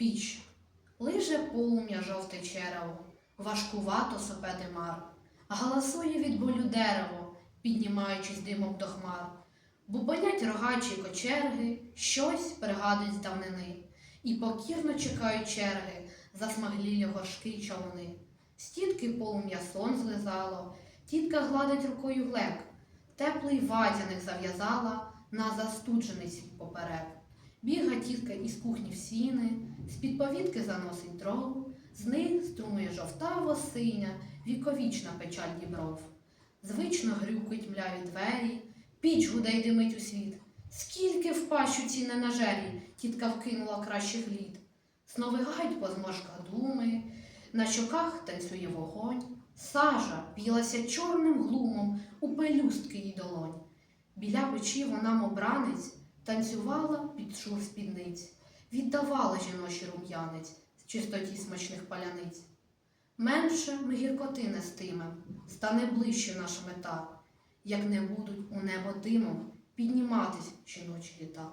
Піч. Лиже полум'я жовте черево, важкувато сопе димар, галасує від болю дерево, піднімаючись димом до хмар. Бубонять рогачі кочерги, щось пригадують з давнини, і покірно чекають черги, засмаглілі горшки човни. Стінки полум'я сон злизало, тітка гладить рукою глек, теплий ватяник зав'язала на застуджений поперек. Біга тітка із кухні в сіни, з-під повітки заносить дров, з них струмує жовтаво синя, віковічна печаль дібров. Звично грюкуть мляві двері, піч гуде й димить у світ. Скільки в пащу ці ненажері тітка вкинула кращих літ. Сновигають по зморшках думи, на щоках танцює вогонь, сажа п'ялася чорним глумом у пелюстки їй долонь. Біля печі вона, мов бранець, танцювала під шур спідниць, віддавала жіночий рум'янець в чистоті смачних паляниць. Менше ми гіркоти нестимем, стане ближче наша мета, як не будуть у небо димом підніматись жіночі літа.